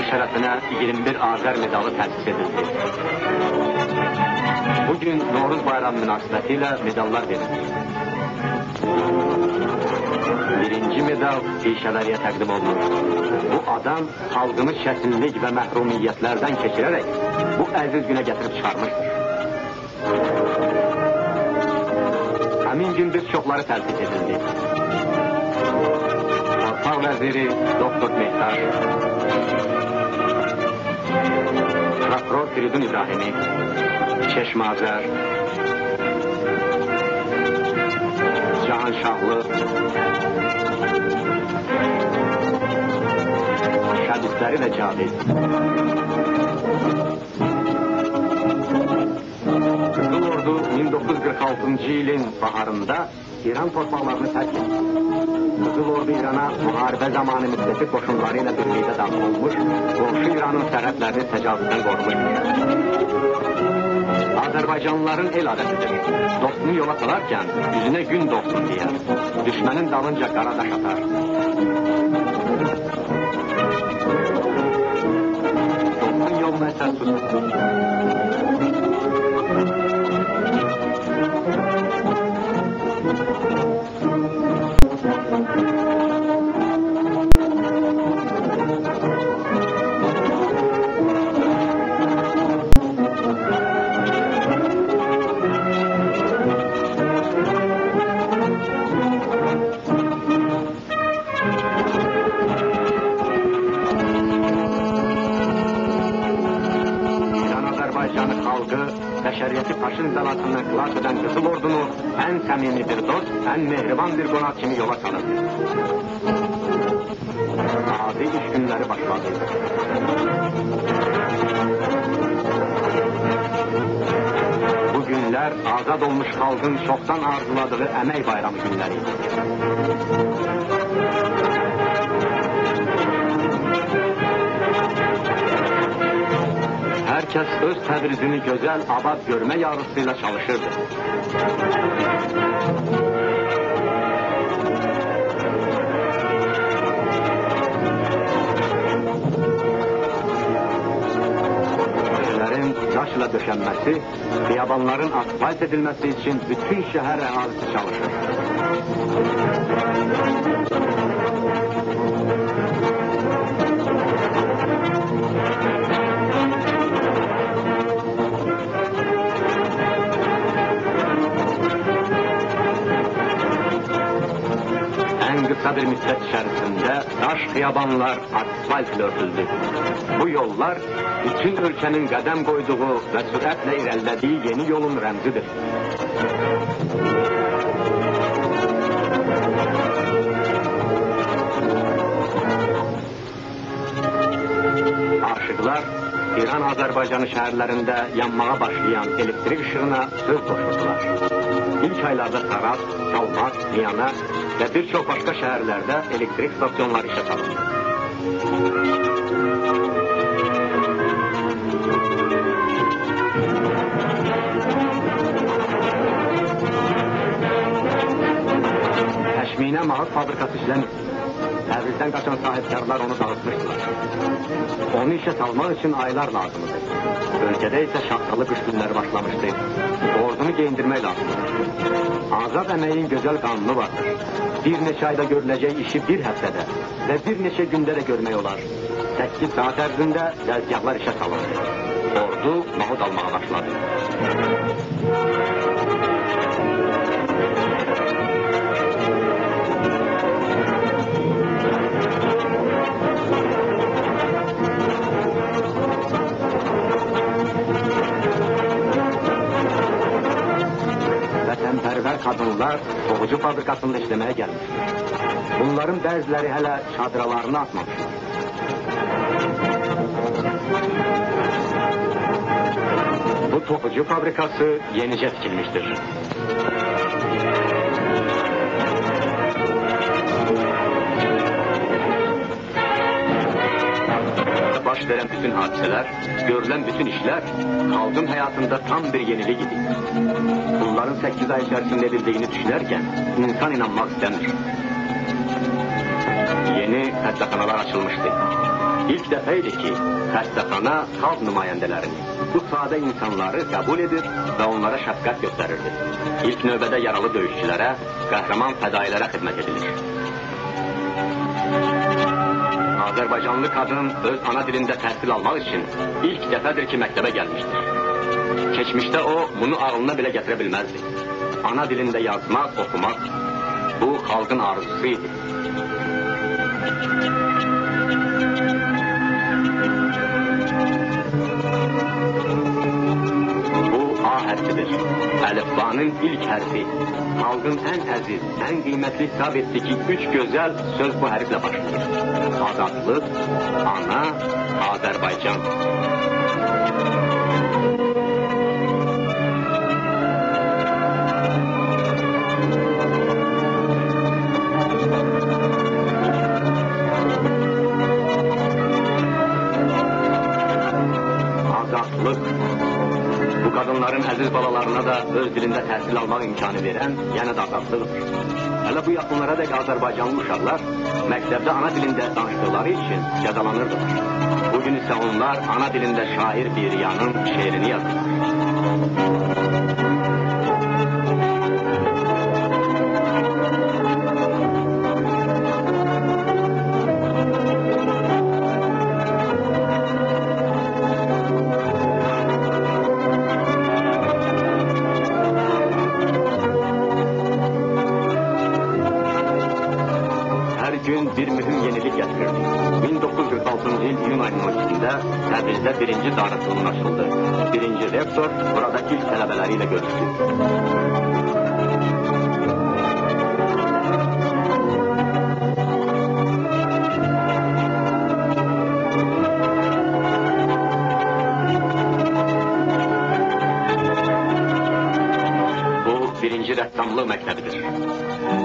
şəhərinə 21 Azər medalı təsis edildi. Bugün Novruz bayramı münasibətilə medallar verilir. Birinci medal Pişəvəriyə təqdim olunur. Bu adam xalqını çətinlik və məhrumiyyətlərdən keçirərək bu əziz günə gətirib çıxarmışdır. Həmin gün biz çoxları təltif edildi. Torpaq vəziri Doktor Mehtar, Prokuror Firidun İbrahimi, Çeşmazər, Cahan Şahlı, Şədisləri və Cavid. Kızıl Ordu 1946 ilin baharında İran torpaqlarını tərk etdi. Kızıl Ordu İrana müharibə zamanı müttəfiq qoşunları ilə birlikdə daxil olmuş, qonşu İranın sərhədlərini təcavüzdən qorumuşdur. Azərbaycanlıların el adətidir. Dostunu yola salarkən yüzünə gün doğsun deyər. Düşmənin dalınca qara daş atar. Dostun yoluna əsas tutur. Xalqı bəşəriyyəti faşizm bəlasından xilas edən Qızıl Ordunu ən səmimi bir dost, ən mehriban bir qonaq kimi yola salır. Adi iş günləri başladı. Bu günlər azad olmuş xalqın çoxdan arzuladığı əmək bayramı günləri Herkes öz təbrizini gözəl, abad görmək arzusuyla çalışırdı. Evlərin daşla döşənməsi, xiyabanların asfalt edilməsi için bütün şəhər əhalisi çalışır. Bir müddet içerisinde taş xiyabanlar asfalt örtüldü. Bu yollar bütün ülkenin qədəm koyduğu ve süratle ilerlediği yeni yolun remzidir. Aşıqlar İran Azərbaycanı şəhərlərində yanmağa başlayan elektrik ışığına söz qoşurdular. İlk aylarda Taraz, Salmat, Viyana ve birçok başka şehirlerde elektrik stasyonları işe salındı. Təşminə mağaz fabrikası işləmir. Təbrizdən qaçan sahibkarlar onu dağıtmışdılar. Onu işe salmak için aylar lazımdı. Bölgede ise şahtalı kış günleri başlamıştı. Ordunu giyindirmek lazımdı. Azad əməyin gözəl qanunu vardır. Bir neçə ayda görüləcək işi bir həftədə və bir neçə gündə də görmək olar. 8 saat ərzində dəzgahlar işə salındı. Ordu mahud almağa başladı. Qadınlar toxucu fabrikasında işləməyə gəlmişlər. Bunların bəziləri hələ çadralarını atmamışlar. Bu toxucu fabrikası yenicə tikilmişdir. Baş verən bütün hadisələr, görülən bütün işlər xalqın həyatında tam bir yenilik idi. Bunların 8 ay içərisində edildiyini düşünərkən insan inanmaq istəmir. Yeni xəstəxanalar açılmışdı. İlk idi ki, xəstəxana xalq nümayəndələrini, bu sadə insanları qəbul edir və onlara şəfqət göstərirdi. İlk növbədə yaralı döyüşçülərə, qəhrəman fədailərə xidmət edilir. Azərbaycanlı qadın öz ana dilində təhsil almaq üçün ilk dəfədir ki, məktəbə gəlmişdir. Keçmişdə o bunu ağlına belə gətirə bilməzdi. Ana dilində yazmaq, oxumaq bu xalqın arzusu idi. Bu A hərfidir. Əlifbanın ilk hərfi. Xalqın ən əziz, ən qiymətli hesab etdi ki, üç gözəl söz bu hərflə başlayır. Azadlıq, ana, Azərbaycan. Qadınların əziz balalarına da öz dilində təhsil almaq imkanı verən, yenə də azadlıqdır. Hələ bu yaxınlara dək Azərbaycanlı uşaqlar məktəbdə ana dilində danışdıqları üçün cəzalanırdılar. Bugün isə onlar ana dilində şair bir yanın şeirini yazırlar. Təbrizdə birinci darıqlığın açıldı. Birinci ilk tələbələri ilə görüşdü. Bu birinci rəssamlıq məktəbidir.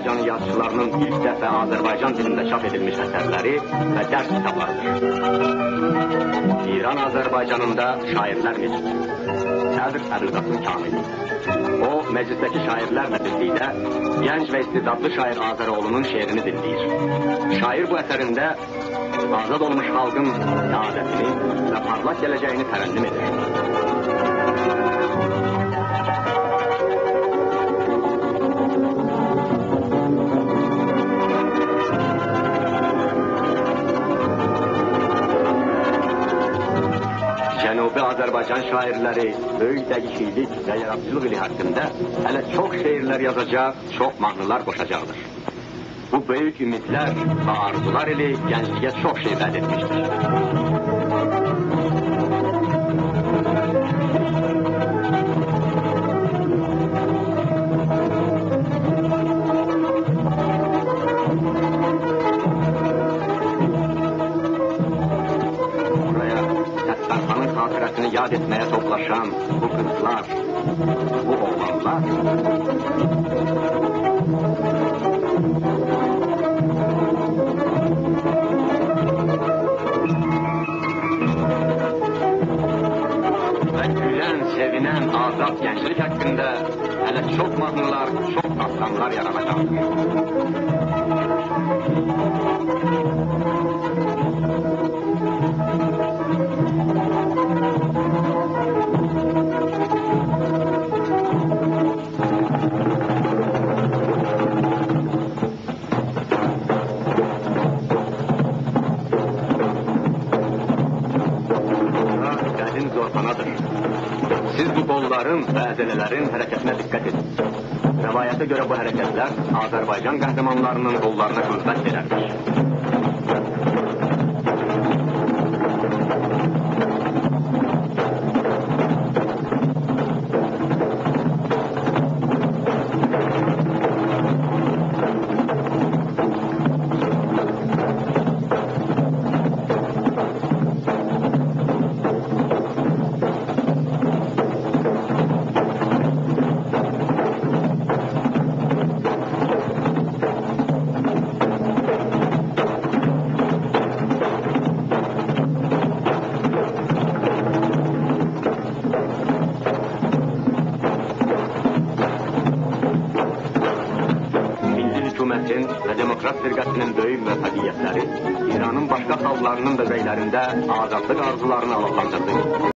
İran Azərbaycanı yazıçılarının ilk dəfə Azərbaycan dilində çap edilmiş əsərləri və dərs kitablarıdır. İran Azərbaycanında şairlər məclisi. Sədr Əbülqasım Kamil. O, məclisdəki şairlərlə birlikdə gənc və istedadlı şair Azəroğlunun şeirini dinləyir. Şair bu əsərində azad olmuş xalqın səadətini və parlaq gələcəyini tərənnüm edir. Azərbaycan şairləri böyük dəyişiklik və yaradıcılıq ili haqqında hələ çox şeirlər yazacaq, çox mahnılar qoşacaqdır. Bu böyük ümidlər və arzular ili gəncliyə çox şey vəd etmişdir. Bu oğlanlar və gülən, sevinən azad gənclik haqqında hələ çox mahnılar, çox dastanlar yaranacaq. Bura qədim zorxanadır. Siz bu qolların və əzələlərin hərəkətinə diqqət edin. Rəvayətə görə bu hərəkətlər Azərbaycan qəhrəmanlarının qollarına qüvvət verərmiş. Xalqlarının da beylərində azadlıq arzularını alovlandırdı.